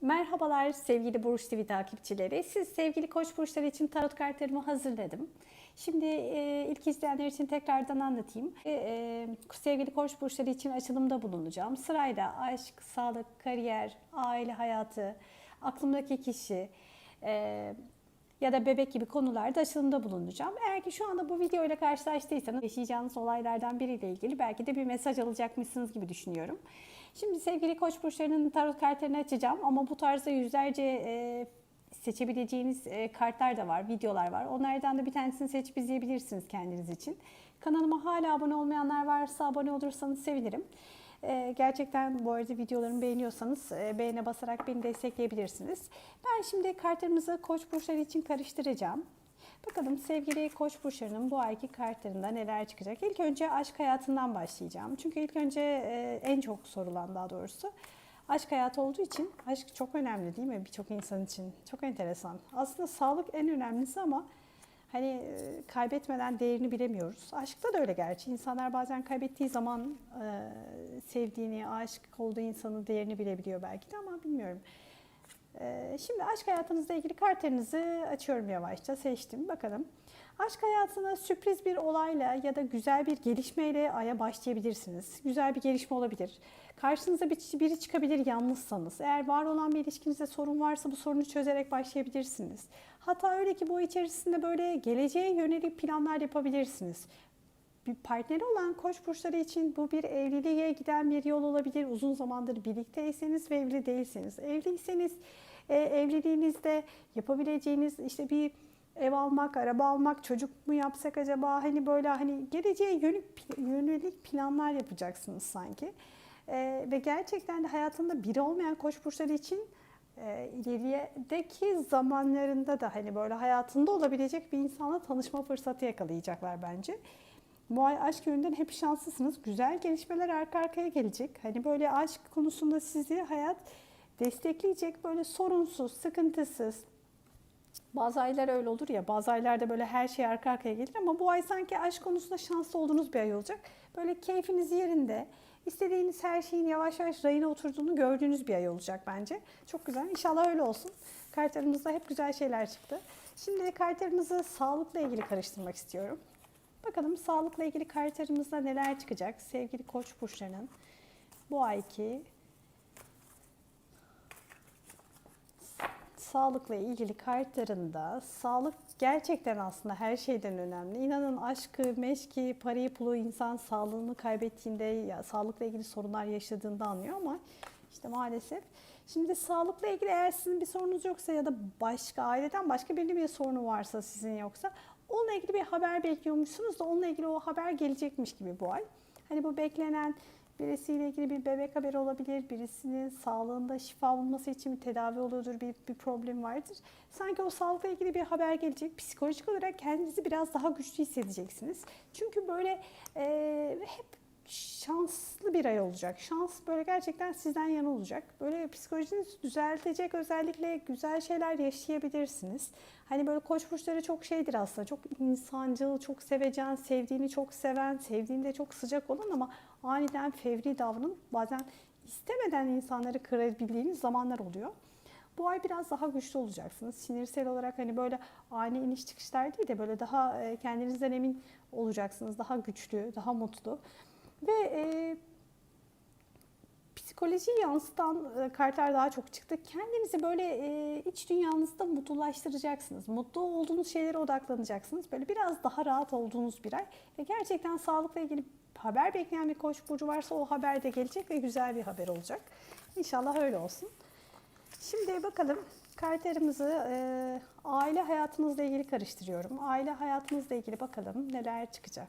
Merhabalar sevgili Burç TV takipçileri. Siz sevgili Koç burçları için tarot kartlarımı hazırladım. Şimdi e, ilk izleyenler için tekrardan anlatayım. E, e, sevgili Koç burçları için açılımda bulunacağım. Sırayla aşk, sağlık, kariyer, aile hayatı, aklımdaki kişi, e, ya da bebek gibi konularda açılımda bulunacağım. Eğer ki şu anda bu video ile karşılaştıysanız yaşayacağınız olaylardan biriyle ilgili belki de bir mesaj alacakmışsınız gibi düşünüyorum. Şimdi sevgili koç burçlarının tarot kartlarını açacağım ama bu tarzda yüzlerce e, seçebileceğiniz e, kartlar da var, videolar var. Onlardan da bir tanesini seçip izleyebilirsiniz kendiniz için. Kanalıma hala abone olmayanlar varsa abone olursanız sevinirim. E, gerçekten bu arada videolarımı beğeniyorsanız e, beğene basarak beni destekleyebilirsiniz. Ben şimdi kartlarımızı koç burçları için karıştıracağım. Bakalım sevgili koç burçlarının bu ayki kartlarında neler çıkacak. İlk önce aşk hayatından başlayacağım. Çünkü ilk önce e, en çok sorulan daha doğrusu aşk hayatı olduğu için aşk çok önemli değil mi birçok insan için? Çok enteresan. Aslında sağlık en önemlisi ama hani e, kaybetmeden değerini bilemiyoruz. Aşkta da öyle gerçi. İnsanlar bazen kaybettiği zaman e, sevdiğini, aşık olduğu insanın değerini bilebiliyor belki de ama bilmiyorum. Ee, Şimdi aşk hayatınızla ilgili kartlarınızı açıyorum yavaşça. Seçtim. Bakalım. Aşk hayatına sürpriz bir olayla ya da güzel bir gelişmeyle aya başlayabilirsiniz. Güzel bir gelişme olabilir. Karşınıza bir- biri çıkabilir yalnızsanız. Eğer var olan bir ilişkinizde sorun varsa bu sorunu çözerek başlayabilirsiniz. Hatta öyle ki bu içerisinde böyle geleceğe yönelik planlar yapabilirsiniz bir partneri olan koç burçları için bu bir evliliğe giden bir yol olabilir. Uzun zamandır birlikteyseniz ve evli değilseniz. Evliyseniz e, evliliğinizde yapabileceğiniz işte bir ev almak, araba almak, çocuk mu yapsak acaba? Hani böyle hani geleceğe yönelik, yönelik planlar yapacaksınız sanki. E, ve gerçekten de hayatında biri olmayan koç burçları için e, ilerideki zamanlarında da hani böyle hayatında olabilecek bir insanla tanışma fırsatı yakalayacaklar bence. Bu ay aşk yönünden hep şanslısınız. Güzel gelişmeler arka arkaya gelecek. Hani böyle aşk konusunda sizi hayat destekleyecek. Böyle sorunsuz, sıkıntısız. Bazı aylar öyle olur ya. Bazı aylarda böyle her şey arka arkaya gelir ama bu ay sanki aşk konusunda şanslı olduğunuz bir ay olacak. Böyle keyfiniz yerinde. istediğiniz her şeyin yavaş yavaş rayına oturduğunu gördüğünüz bir ay olacak bence. Çok güzel. İnşallah öyle olsun. Kartlarımızda hep güzel şeyler çıktı. Şimdi kartlarımızı sağlıkla ilgili karıştırmak istiyorum. Bakalım sağlıkla ilgili kartlarımızda neler çıkacak sevgili koç burçlarının bu ayki sağlıkla ilgili kartlarında sağlık gerçekten aslında her şeyden önemli. İnanın aşkı, meşki, parayı, pulu insan sağlığını kaybettiğinde ya sağlıkla ilgili sorunlar yaşadığında anlıyor ama işte maalesef. Şimdi sağlıkla ilgili eğer sizin bir sorunuz yoksa ya da başka aileden başka birinin bir sorunu varsa sizin yoksa onunla ilgili bir haber bekliyormuşsunuz da onunla ilgili o haber gelecekmiş gibi bu ay. Hani bu beklenen birisiyle ilgili bir bebek haberi olabilir, birisinin sağlığında şifa bulması için bir tedavi oluyordur, bir, bir problem vardır. Sanki o sağlıkla ilgili bir haber gelecek. Psikolojik olarak kendinizi biraz daha güçlü hissedeceksiniz. Çünkü böyle e, hep şanslı bir ay olacak. Şans böyle gerçekten sizden yana olacak. Böyle psikolojinizi düzeltecek özellikle güzel şeyler yaşayabilirsiniz. Hani böyle koç burçları çok şeydir aslında. Çok insancıl, çok sevecen, sevdiğini çok seven, sevdiğinde çok sıcak olan ama aniden fevri davranıp bazen istemeden insanları kırabildiğiniz zamanlar oluyor. Bu ay biraz daha güçlü olacaksınız. Sinirsel olarak hani böyle ani iniş çıkışlar değil de böyle daha e, kendinizden emin olacaksınız. Daha güçlü, daha mutlu. Ve e, psikolojiyi yansıtan e, kartlar daha çok çıktı. Kendinizi böyle e, iç dünyanızda mutlulaştıracaksınız. Mutlu olduğunuz şeylere odaklanacaksınız. Böyle biraz daha rahat olduğunuz bir ay. Ve gerçekten sağlıkla ilgili haber bekleyen bir koç burcu varsa o haber de gelecek ve güzel bir haber olacak. İnşallah öyle olsun. Şimdi bakalım kartlarımızı e, aile hayatınızla ilgili karıştırıyorum. Aile hayatınızla ilgili bakalım neler çıkacak.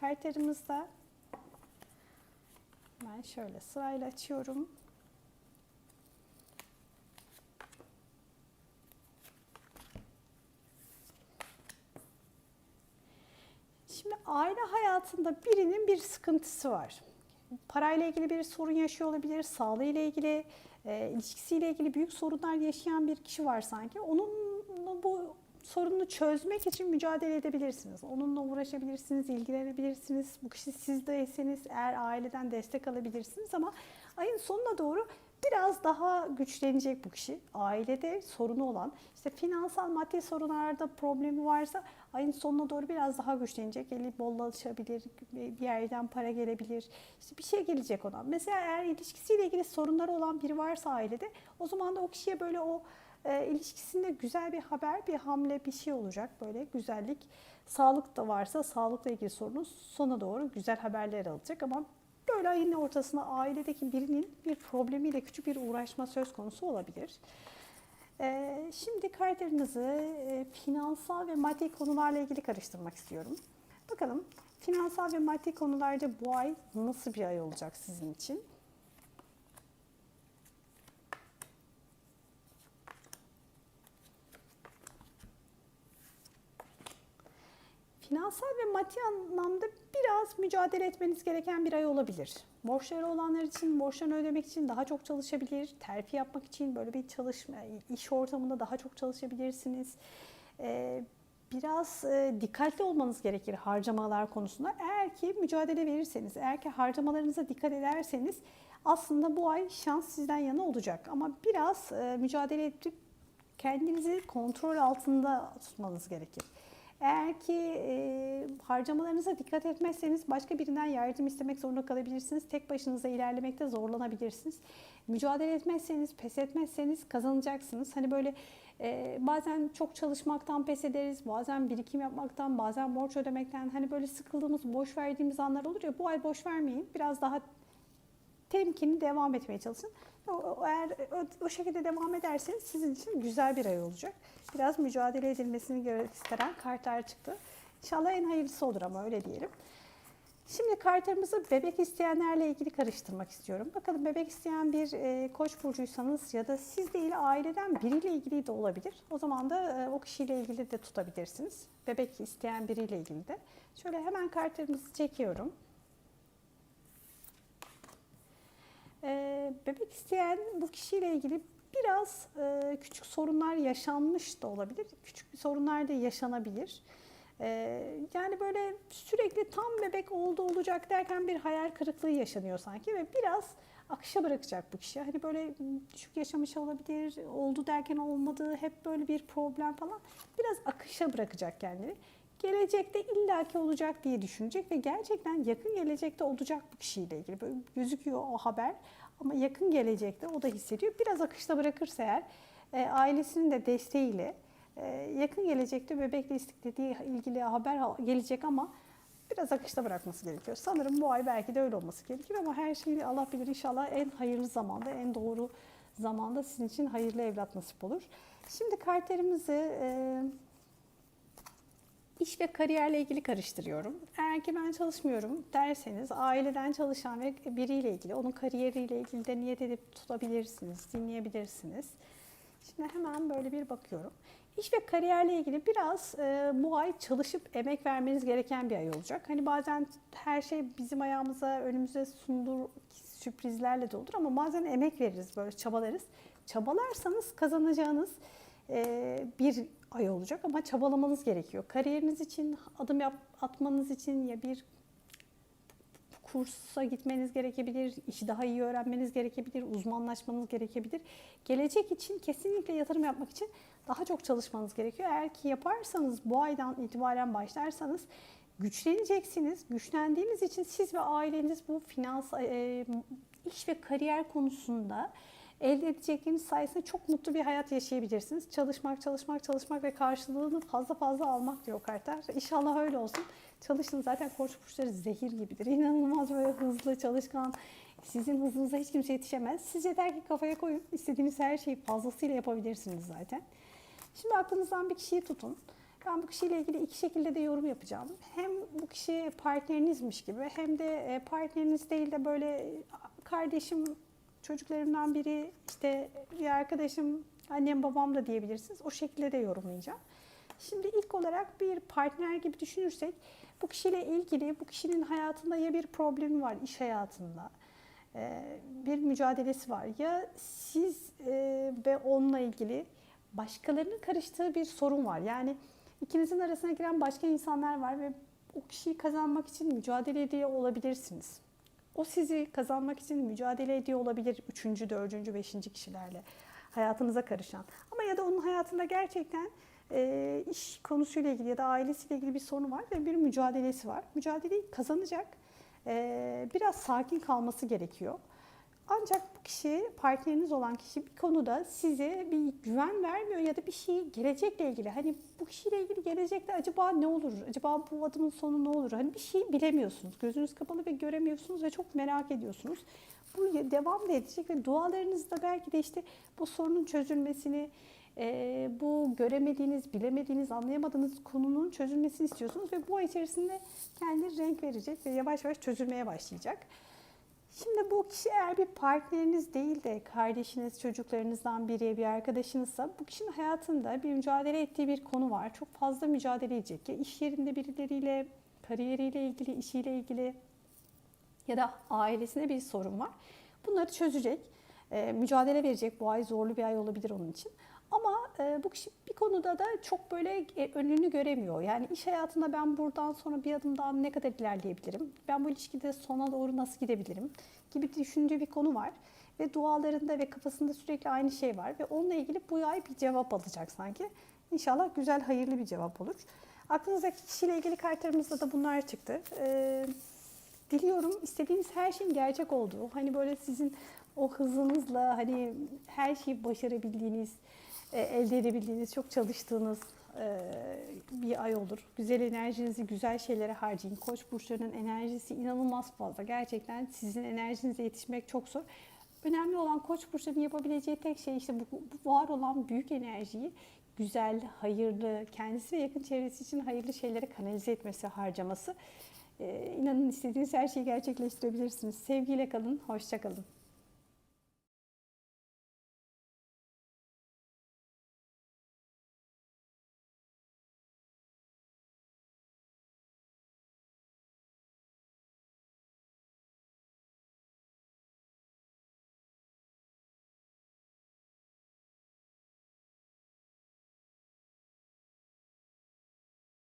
Kartlarımızda ben şöyle sırayla açıyorum. Şimdi aile hayatında birinin bir sıkıntısı var. Parayla ilgili bir sorun yaşıyor olabilir, sağlığıyla ilgili, e, ilişkisiyle ilgili büyük sorunlar yaşayan bir kişi var sanki. Onun sorununu çözmek için mücadele edebilirsiniz. Onunla uğraşabilirsiniz, ilgilenebilirsiniz. Bu kişi sizdeyseniz eğer aileden destek alabilirsiniz ama ayın sonuna doğru biraz daha güçlenecek bu kişi. Ailede sorunu olan, işte finansal maddi sorunlarda problemi varsa ayın sonuna doğru biraz daha güçlenecek. Eli bollaşabilir, bir yerden para gelebilir. İşte bir şey gelecek ona. Mesela eğer ilişkisiyle ilgili sorunları olan biri varsa ailede o zaman da o kişiye böyle o e, ilişkisinde güzel bir haber, bir hamle, bir şey olacak böyle güzellik. Sağlık da varsa sağlıkla ilgili sorunun sona doğru güzel haberler alacak ama böyle ayın ortasında ailedeki birinin bir problemiyle küçük bir uğraşma söz konusu olabilir. Ee, şimdi kartlarınızı e, finansal ve maddi konularla ilgili karıştırmak istiyorum. Bakalım finansal ve maddi konularda bu ay nasıl bir ay olacak sizin için? Finansal ve maddi anlamda biraz mücadele etmeniz gereken bir ay olabilir. Borçları olanlar için borçlarını ödemek için daha çok çalışabilir. Terfi yapmak için böyle bir çalışma, iş ortamında daha çok çalışabilirsiniz. Ee, biraz e, dikkatli olmanız gerekir harcamalar konusunda. Eğer ki mücadele verirseniz, eğer ki harcamalarınıza dikkat ederseniz aslında bu ay şans sizden yana olacak. Ama biraz e, mücadele edip kendinizi kontrol altında tutmanız gerekir. Eğer ki e, harcamalarınıza dikkat etmezseniz başka birinden yardım istemek zorunda kalabilirsiniz. Tek başınıza ilerlemekte zorlanabilirsiniz. Mücadele etmezseniz, pes etmezseniz kazanacaksınız. Hani böyle e, bazen çok çalışmaktan pes ederiz, bazen birikim yapmaktan, bazen borç ödemekten hani böyle sıkıldığımız, boş verdiğimiz anlar olur ya bu ay boş vermeyin. Biraz daha temkinli devam etmeye çalışın. Eğer o, o şekilde devam ederseniz sizin için güzel bir ay olacak. Biraz mücadele edilmesini gösteren kartlar çıktı. İnşallah en hayırlısı olur ama öyle diyelim. Şimdi kartlarımızı bebek isteyenlerle ilgili karıştırmak istiyorum. Bakalım bebek isteyen bir e, koç burcuysanız ya da siz değil aileden biriyle ilgili de olabilir. O zaman da e, o kişiyle ilgili de tutabilirsiniz. Bebek isteyen biriyle ilgili de. Şöyle hemen kartlarımızı çekiyorum. Ee, bebek isteyen bu kişiyle ilgili biraz e, küçük sorunlar yaşanmış da olabilir. Küçük bir sorunlar da yaşanabilir. Ee, yani böyle sürekli tam bebek oldu olacak derken bir hayal kırıklığı yaşanıyor sanki ve biraz akışa bırakacak bu kişi. Hani böyle düşük yaşamış olabilir, oldu derken olmadı, hep böyle bir problem falan. Biraz akışa bırakacak kendini gelecekte illaki olacak diye düşünecek ve gerçekten yakın gelecekte olacak bu kişiyle ilgili. Böyle gözüküyor o haber ama yakın gelecekte o da hissediyor. Biraz akışta bırakırsa eğer e, ailesinin de desteğiyle e, yakın gelecekte bebekle istiklediği ilgili haber gelecek ama biraz akışta bırakması gerekiyor. Sanırım bu ay belki de öyle olması gerekir ama her şeyi Allah bilir inşallah en hayırlı zamanda, en doğru zamanda sizin için hayırlı evlat nasip olur. Şimdi kartlarımızı e, iş ve kariyerle ilgili karıştırıyorum. Eğer ki ben çalışmıyorum derseniz aileden çalışan ve biriyle ilgili, onun kariyeriyle ilgili de niyet edip tutabilirsiniz, dinleyebilirsiniz. Şimdi hemen böyle bir bakıyorum. İş ve kariyerle ilgili biraz e, bu ay çalışıp emek vermeniz gereken bir ay olacak. Hani bazen her şey bizim ayağımıza, önümüze sundur sürprizlerle de olur ama bazen emek veririz, böyle çabalarız. Çabalarsanız kazanacağınız bir ay olacak ama çabalamanız gerekiyor. Kariyeriniz için, adım yap, atmanız için ya bir kursa gitmeniz gerekebilir, işi daha iyi öğrenmeniz gerekebilir, uzmanlaşmanız gerekebilir. Gelecek için kesinlikle yatırım yapmak için daha çok çalışmanız gerekiyor. Eğer ki yaparsanız bu aydan itibaren başlarsanız güçleneceksiniz. Güçlendiğiniz için siz ve aileniz bu finans, e, iş ve kariyer konusunda elde edecekleriniz sayesinde çok mutlu bir hayat yaşayabilirsiniz. Çalışmak, çalışmak, çalışmak ve karşılığını fazla fazla almak diyor kartlar. İnşallah öyle olsun. Çalışın zaten koç burçları zehir gibidir. İnanılmaz böyle hızlı, çalışkan. Sizin hızınıza hiç kimse yetişemez. Siz yeter ki kafaya koyun. İstediğiniz her şeyi fazlasıyla yapabilirsiniz zaten. Şimdi aklınızdan bir kişiyi tutun. Ben bu kişiyle ilgili iki şekilde de yorum yapacağım. Hem bu kişi partnerinizmiş gibi hem de partneriniz değil de böyle kardeşim, çocuklarımdan biri, işte bir arkadaşım, annem babam da diyebilirsiniz. O şekilde de yorumlayacağım. Şimdi ilk olarak bir partner gibi düşünürsek bu kişiyle ilgili bu kişinin hayatında ya bir problemi var iş hayatında bir mücadelesi var ya siz ve onunla ilgili başkalarının karıştığı bir sorun var. Yani ikinizin arasına giren başka insanlar var ve o kişiyi kazanmak için mücadele ediyor olabilirsiniz. O sizi kazanmak için mücadele ediyor olabilir üçüncü, dördüncü, beşinci kişilerle hayatınıza karışan. Ama ya da onun hayatında gerçekten e, iş konusuyla ilgili ya da ailesiyle ilgili bir sorunu var ve bir mücadelesi var. Mücadeleyi kazanacak. E, biraz sakin kalması gerekiyor. Ancak bu kişi, partneriniz olan kişi bir konuda size bir güven vermiyor ya da bir şey gelecekle ilgili. Hani bu kişiyle ilgili gelecekte acaba ne olur? Acaba bu adımın sonu ne olur? Hani bir şey bilemiyorsunuz. Gözünüz kapalı ve göremiyorsunuz ve çok merak ediyorsunuz. Bu devam da edecek ve dualarınızda belki de işte bu sorunun çözülmesini, e, bu göremediğiniz, bilemediğiniz, anlayamadığınız konunun çözülmesini istiyorsunuz ve bu ay içerisinde kendi renk verecek ve yavaş yavaş çözülmeye başlayacak. Şimdi bu kişi eğer bir partneriniz değil de kardeşiniz, çocuklarınızdan biri, bir arkadaşınızsa bu kişinin hayatında bir mücadele ettiği bir konu var. Çok fazla mücadele edecek. Ya iş yerinde birileriyle, kariyeriyle ilgili, işiyle ilgili ya da ailesinde bir sorun var. Bunları çözecek, e, mücadele verecek. Bu ay zorlu bir ay olabilir onun için. Ama bu kişi bir konuda da çok böyle e, önünü göremiyor. Yani iş hayatında ben buradan sonra bir adım daha ne kadar ilerleyebilirim? Ben bu ilişkide sona doğru nasıl gidebilirim? Gibi düşündüğü bir konu var. Ve dualarında ve kafasında sürekli aynı şey var. Ve onunla ilgili bu ay bir cevap alacak sanki. İnşallah güzel, hayırlı bir cevap olur. Aklınızdaki kişiyle ilgili kartlarımızda da bunlar çıktı. Ee, diliyorum istediğiniz her şeyin gerçek olduğu, hani böyle sizin o hızınızla hani her şeyi başarabildiğiniz, elde edebildiğiniz, çok çalıştığınız e, bir ay olur. Güzel enerjinizi güzel şeylere harcayın. Koç burçlarının enerjisi inanılmaz fazla. Gerçekten sizin enerjinize yetişmek çok zor. Önemli olan koç burçlarının yapabileceği tek şey işte bu, bu var olan büyük enerjiyi güzel, hayırlı, kendisi ve yakın çevresi için hayırlı şeylere kanalize etmesi, harcaması. Ee, inanın istediğiniz her şeyi gerçekleştirebilirsiniz. Sevgiyle kalın, hoşça kalın.